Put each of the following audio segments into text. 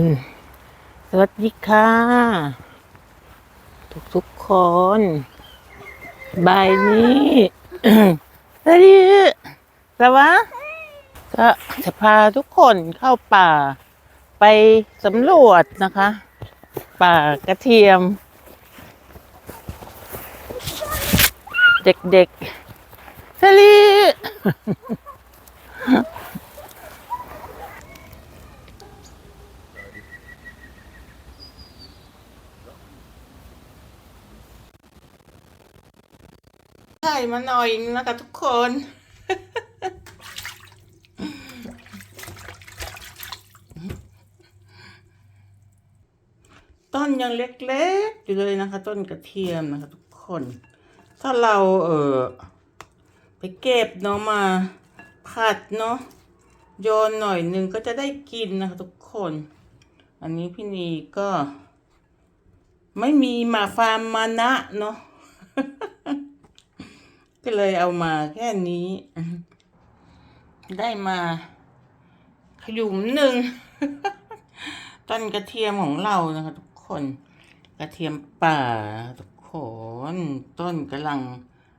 นสวัสดีค่ะ ทุกทุกคนบายนี้สวัสดีสวะก็จะพาทุกคนเข้าป่า ไปสำรวจนะคะ ป่ากระเทียม เด็กๆสวัสดี ใช่มาหน่อยนึงนะคะทุกคน ต้นยังเล็กๆอยู่เลยนะคะ ต้นกระเทียมนะคะ ทุกคน ถ้าเราเออไปเก็บเนาะมาผัดเนาะโยนหน่อยหนึ่งก็จะได้กินนะคะทุกคน อันนี้พี่นีก็ ไม่มีหมาฟาร์มมานะเนาะ ก็เลยเอามาแค่นี้ ได้มาขยุมหนึ่งต้นกระเทียมของเรานะคะทุกคน กระเทียมป่าทุกคนต้นกำลัง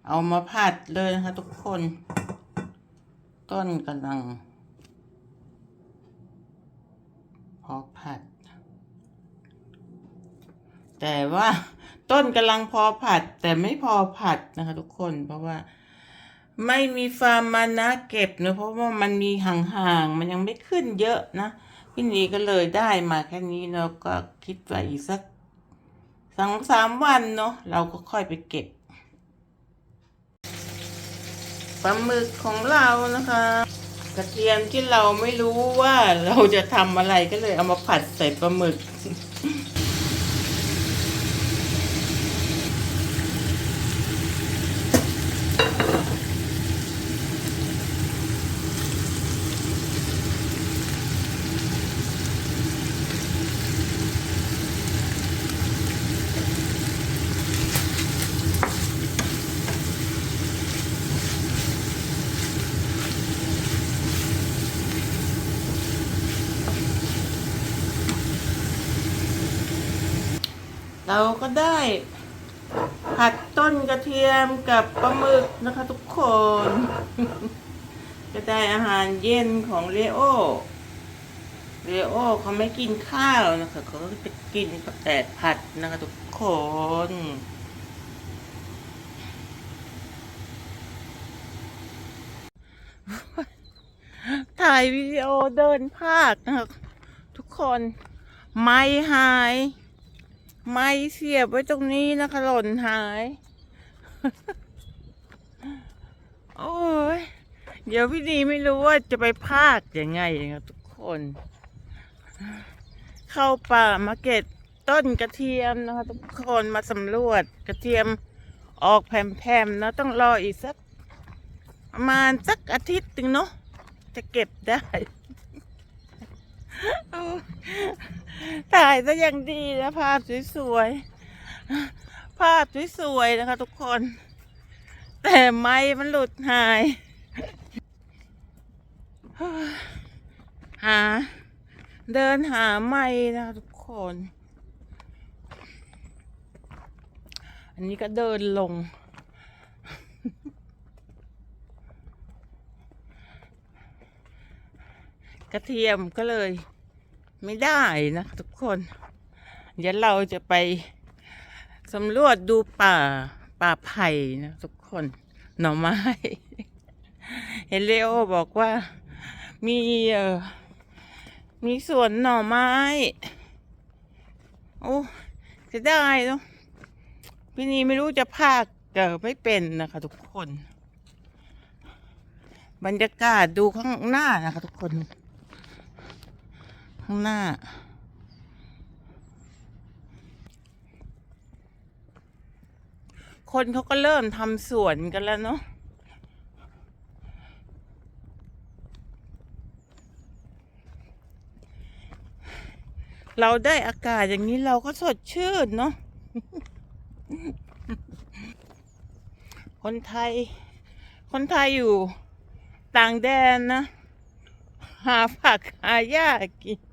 เอามาผัดเลยนะคะทุกคน ต้นกำลัง พอผัด แต่ว่า ต้นกำลังพอผัด แต่ไม่พอผัดนะคะทุกคนเพราะว่า ไม่มีฟาร์มมานะเก็บเนะเพราะว่ามันมีห่างๆ มันยังไม่ขึ้นเยอะนะ พี่นีก็เลยได้มาแค่นี้เนาะก็คิดว่าอีกสักสองสามวันเนาะเราก็ค่อยไปเก็บปลาหมึกของเรานะคะ กระเทียมที่เราไม่รู้ว่าเราจะทำอะไรก็เลยเอามาผัดใส่ปลาหมึก เราก็ได้ ผัดต้นกระเทียมกับปลาหมึกนะคะทุกคน ก็ได้อาหารเย็นของเลโอเลโอเขาไม่กินข้าวนะคะเขาก็จะกินแต่ผัดนะคะทุกคนถ่ายวิดีโอเดินภาคนะคะทุกคน ไม่หาย ไม่เสียบไว้ตรงนี้นะคะหล่นหาย โอ้ย เดี๋ยวพี่ดีไม่รู้ว่าจะไปพากยังไงนะทุกคน เข้าป่ามาเก็ตต้นกระเทียมนะคะทุกคนมาสำรวจกระเทียมออกแผ่มๆนะต้องรออีกสักประมาณสักอาทิตย์หนึ่งเนาะจะเก็บได้ ถ่ายซะอย่างดีนะภาพสวยๆ ภาพสวยๆนะคะทุกคน แต่ไม้มันหลุดหาย หา เดินหาไม้นะคะทุกคน อันนี้ก็เดินลงกระเทียมก็เลย ไม่ได้นะทุกคน เดี๋ยวเราจะไปสำรวจดูป่าป่าไผ่นะทุกคน หน่อไม้ เฮเลโอบอกว่ามีเอ่อมีสวนหน่อไม้ โอ้จะได้เนาะพี่นีไม่รู้จะพากเกิดไม่เป็นนะคะทุกคน บรรยากาศดูข้างหน้านะคะทุกคน ข้างหน้า คนเขาก็เริ่มทำสวนกันแล้วเนาะเราได้อากาศอย่างนี้เราก็สดชื่นเนาะ คนไทย คนไทยอยู่ต่างแดนนะ หาผักหาหญ้ากิน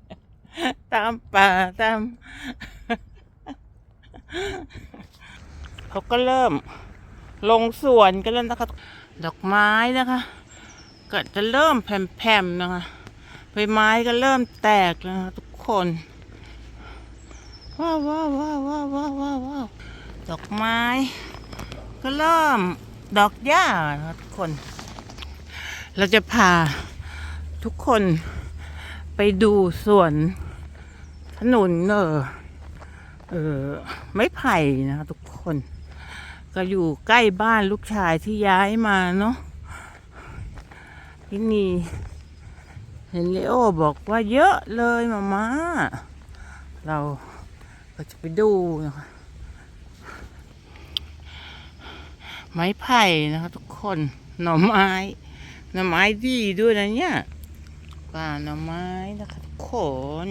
ตามป่าตาม เขาก็เริ่ม ลงสวนกันแล้วนะคะ ดอกไม้นะคะ ก็จะเริ่มแผ่มๆนะคะใบไม้ก็เริ่มแตกแล้วนะทุกคนว้าวว้าวว้าวว้าวว้าวว้าววาดอกไม้ ก็เริ่มดอกหญ้านะทุกคน เราจะพาทุกคน ไปดูสวนขนุนเออเออไม้ไผ่นะคะทุกคน ก็อยู่ใกล้บ้านลูกชายที่ย้ายมาเนาะที่นี่เห็นเลโอบอกว่าเยอะเลยมาม่าเราก็จะไปดูนะคะไม้ไผ่นะคะทุกคน หน่อไม้ หน่อไม้ดีด้วยนะเนี่ย ป่าหน่อไม้นะคะทุกคน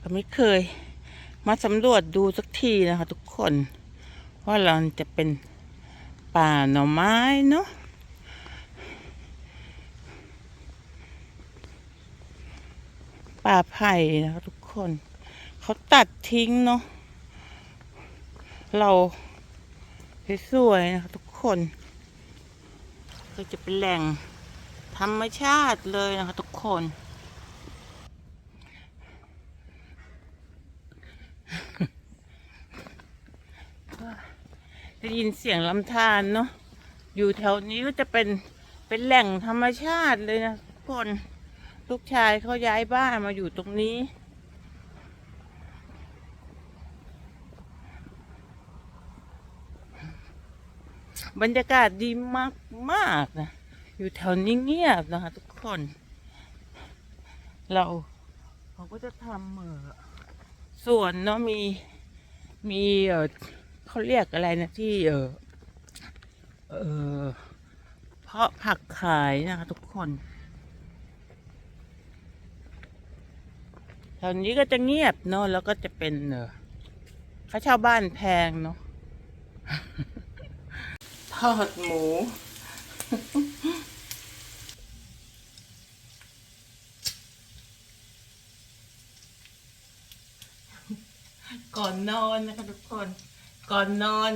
ก็ไม่เคย มาสำรวจดูสักทีนะคะทุกคน ว่าเราจะเป็นป่าหน่อไม้เนาะป่าไผ่นะคะทุกคน เขาตัดทิ้งเนาะเราสวยๆนะคะทุก คน ก็จะเป็นแหล่งธรรมชาติเลยนะคะทุกคน ได้ยินเสียงลำธารเนาะ อยู่แถวนี้ก็จะเป็นเป็นแหล่งธรรมชาติเลยนะทุกคน ลูกชายเขาย้ายบ้านมาอยู่ตรงนี้ บรรยากาศดีมากมากนะ อยู่แถวนี้เงียบนะคะทุกคน เราเขาก็จะทำเออสวนเนาะมีมีเออเขาเรียกอะไรนะที่เออเออเพาะผักขายนะคะทุกคนแถวนี้ก็จะเงียบเนาะแล้วก็จะเป็นเออค่าเช่าบ้านแพงเนาะ ทอดหมู ก่อนนอนนะคะทุกคน ก่อนนอน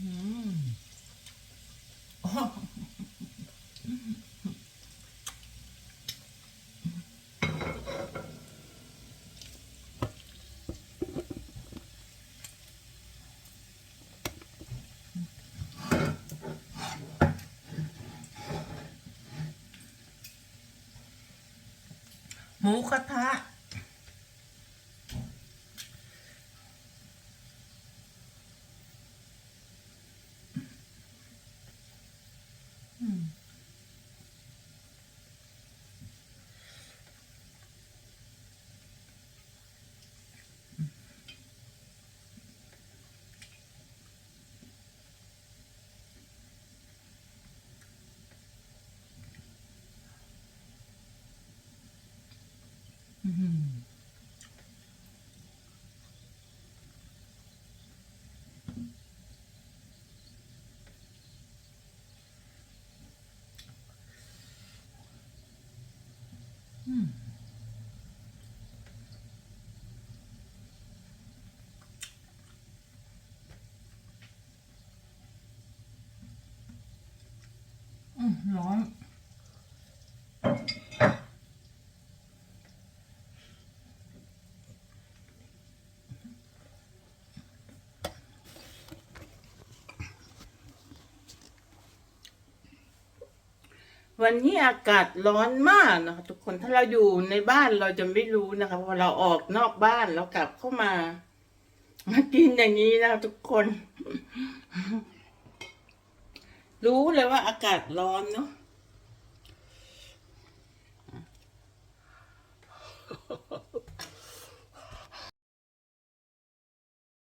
อืม หมูกระทะ ร้อนวันนี้อากาศร้อนมากนะคะทุกคนถ้าเราอยู่ในบ้านเราจะไม่รู้นะคะพอเราออกนอกบ้านแล้วกลับเข้ามา มากินอย่างนี้นะคะทุกคน รู้เลยว่าอากาศร้อนเนาะ